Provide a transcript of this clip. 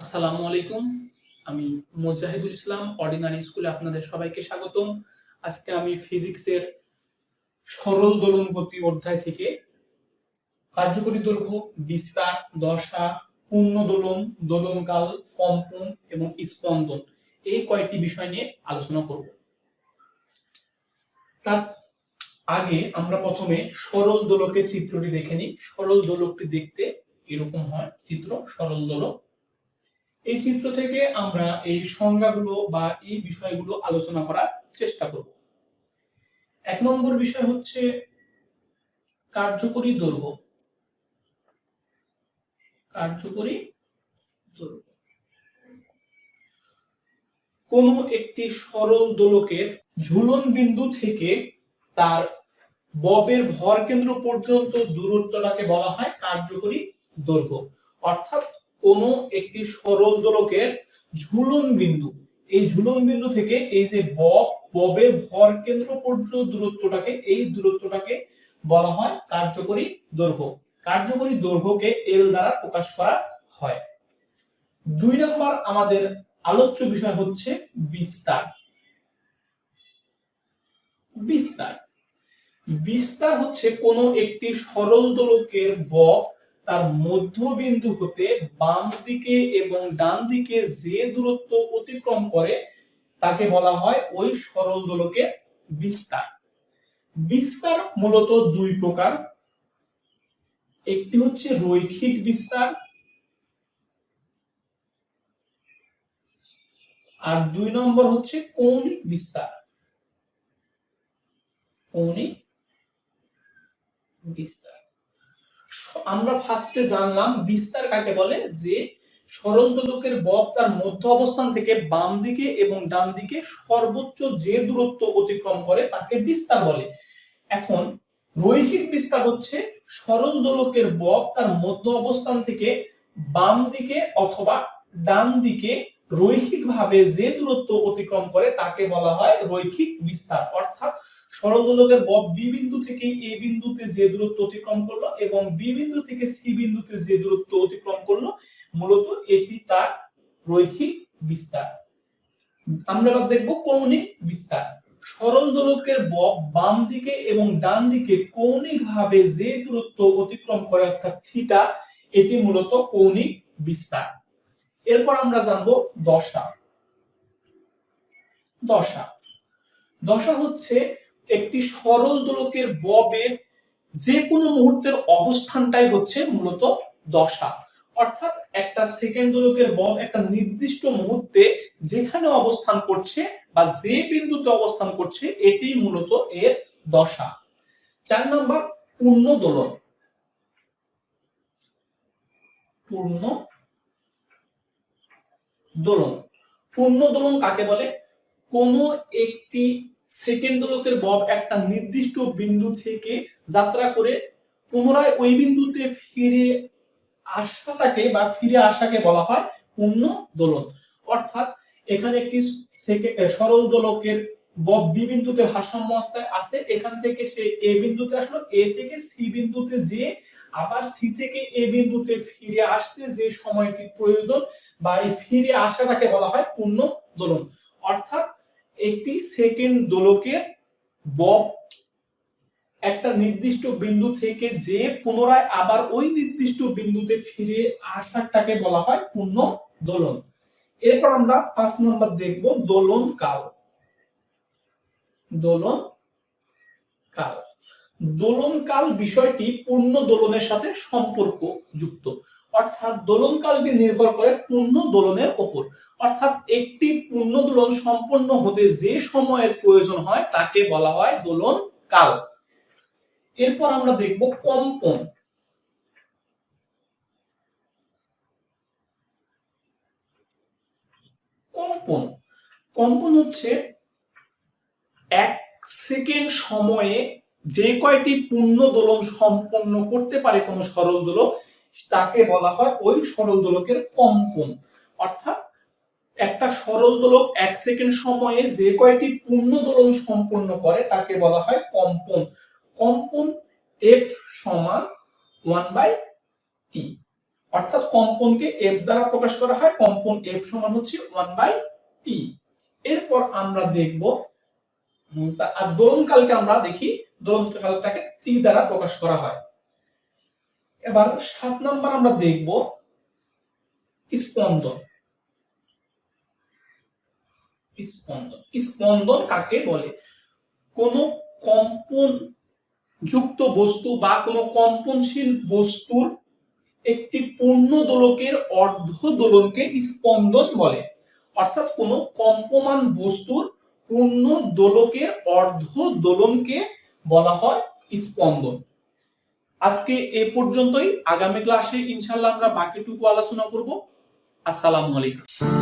আসসালামু আলাইকুম। আমি মুজাহিদুল ইসলাম অর্ডিনারি স্কুলে আপনাদের সবাইকে স্বাগতম। আজকে আমি ফিজিক্সের সরল দোলন গতি অধ্যায় থেকে কার্যকরী দৈর্ঘ্য, বিস্তার, দশা, পূর্ণ দোলন, দোলনকাল, কম্পন এবং স্পন্দন এই কয়েকটি বিষয় নিয়ে আলোচনা করব। তার আগে আমরা প্রথমে সরল দোলকের চিত্রটি দেখে নিই। সরল দোলকটি দেখতে এরকম হয়, চিত্র সরল দোলক। এই চিত্র থেকে আমরা এই সংজ্ঞাগুলো বা এই বিষয়গুলো আলোচনা করার চেষ্টা করব। এক নম্বর বিষয় হচ্ছে কার্যকরী দৈর্ঘ্য। কার্যকরী দৈর্ঘ্য। কোন একটি সরল দোলকের ঝুলন বিন্দু থেকে তার ববের ভর কেন্দ্র পর্যন্ত দূরত্বটাকে বলা হয় কার্যকরী দৈর্ঘ্য। অর্থাৎ কোন একটি সরল দোলকের ঝুলন বিন্দু। এই ঝুলন বিন্দু থেকে এই যে বব ববের ভর কেন্দ্র পর্যন্ত দূরত্বটাকে, এই দূরত্বটাকে বলা হয় কার্যকরী দৈর্ঘ্য। কার্যকরী দৈর্ঘ্যকে এল দ্বারা প্রকাশ করা হয়। দুই নম্বর আমাদের আলোচ্য বিষয় হচ্ছে বিস্তার। বিস্তার। বিস্তার হচ্ছে কোন একটি সরল দোলকের বক তার মধ্যবিন্দু হতে বাম দিকে এবং ডান দিকে যে দূরত্ব অতিক্রম করে, তাকে বলা হয় ওই সরল দোলকের বিস্তার। বিস্তার মূলত দুই প্রকার। একটি হচ্ছে রৈখিক বিস্তার, আর দুই নম্বর হচ্ছে কৌণিক বিস্তার। কৌণিক বিস্তার। আমরা ফার্স্টে জানলাম, বিস্তার কাকে বলে? যে সরল দোলকের বব তার মধ্য অবস্থান থেকে বাম দিকে এবং ডান দিকে সর্বোচ্চ যে দূরত্ব অতিক্রম করে তাকে বিস্তার বলে। এখন রৈখিক বিস্তার হচ্ছে সরল দোলকের বব তার মধ্য অবস্থান থেকে বাম দিকে অথবা ডান দিকে রৈখিকভাবে যে দূরত্ব অতিক্রম করে তাকে বলা হয় রৈখিক বিস্তার, অর্থাৎ সরল দোলকের বব বি বিন্দু থেকে এ বিন্দুতে যে দূরত্ব অতিক্রম করল এবং বি বিন্দু থেকে সি বিন্দুতে যে দূরত্ব অতিক্রম করল, মূলত এটি তার রৈখিক বিস্তার। আমরা এবার দেখব কৌণিক বিস্তার। সরল দোলকের বব বাম দিকে এবং ডান দিকে কৌণিক ভাবে যে দূরত্ব অতিক্রম করে, অর্থাৎ থিটা, এটি মূলত কৌণিক বিস্তার। এরপর আমরা জানব দশা। দশা। দশা হচ্ছে একটি সরল দোলকের ববের যে কোনো মুহূর্তের অবস্থানটাই হচ্ছে মূলত দশা। অর্থাৎ একটা সেকেন্ড দোলকের বব একটা নির্দিষ্ট মুহূর্তে যেখানে অবস্থান করছে বা যে বিন্দুতে অবস্থান করছে, এটি মূলত এর দশা। চার নম্বর, পূর্ণ দোলন পূর্ণ দোলন। পূর্ণ দোলন কাকে বলে? কোন একটি সেকেন্ড দোলকের বব একটা নির্দিষ্ট বিন্দু থেকে যাত্রা করে পুনরায় ওই বিন্দুতে ফিরে আসাটাকে বা ফিরে আসাকে বলা হয় পূর্ণ দোলন। অর্থাৎ এখানে একটি সরল দোলকের বব বি বিন্দুতে ভারসাম্য অবস্থায় আছে, এখান থেকে সে এ বিন্দুতে আসলো, এ থেকে সি বিন্দুতে যে, আবার সি থেকে এ বিন্দুতে ফিরে আসতে যে সময়টি প্রয়োজন বা এই ফিরে আসাটাকে বলা হয় পূর্ণ দোলন। অর্থাৎ একটি সেকেন্ড দোলকের বব একটা নির্দিষ্ট বিন্দু থেকে যে পুনরায় আবার ওই নির্দিষ্ট বিন্দুতে ফিরে আসাটাকে বলা হয় পূর্ণ দোলন। এরপর আমরা পাঁচ নম্বর দেখব দোলন কাল। দোলন কাল। দোলন কাল বিষয়টি পূর্ণ দোলনের সাথে সম্পর্ক যুক্ত অর্থাৎ দোলন কালটি নির্ভর করে পূর্ণ দোলনের ওপর। অর্থাৎ একটি পূর্ণ দোলন সম্পন্ন হতে যে সময়ের প্রয়োজন হয়, তাকে বলা হয় দোলন কাল। এরপর আমরা দেখব কম্পন। কম্পন। কম্পন হচ্ছে এক সেকেন্ড সময়ে যে কয়টি পূর্ণ দোলন সম্পন্ন করতে পারে কোনো সরল দোলক, তাকে বলা হয় ওই সরল দোলকের কম্পন। অর্থাৎ একটা সরল দোলক এক সেকেন্ড সময়ে যে কয়টি পূর্ণ দোলন সম্পন্ন করে তাকে বলা হয় কম্পন। কম্পন এফ সমান ওয়ান বাই টি অর্থাৎ কম্পনকে এফ দ্বারা প্রকাশ করা হয়, কম্পন এফ সমান হচ্ছে ওয়ান বাই টি এরপর আমরা দেখব আর দোলনকালকে আমরা দেখি দোলনকালটাকে টি দ্বারা প্রকাশ করা হয়। এবার সাত নাম্বার আমরা দেখব, স্পন্দন। স্পন্দন। স্পন্দন কাকে বলে? কোন কম্পন যুক্ত বস্তু বা কোনো কম্পনশীল বস্তুর একটি পূর্ণ দোলকের অর্ধ দোলনকে স্পন্দন বলে। অর্থাৎ কোনো কম্পমান বস্তুর পূর্ণ দোলকের অর্ধ দোলনকে বলা হয় স্পন্দন। আজকে এ পর্যন্তই। আগামী ক্লাসে ইনশাল্লাহ আমরা বাকিটুকু আলোচনা করব। আসসালামু আলাইকুম।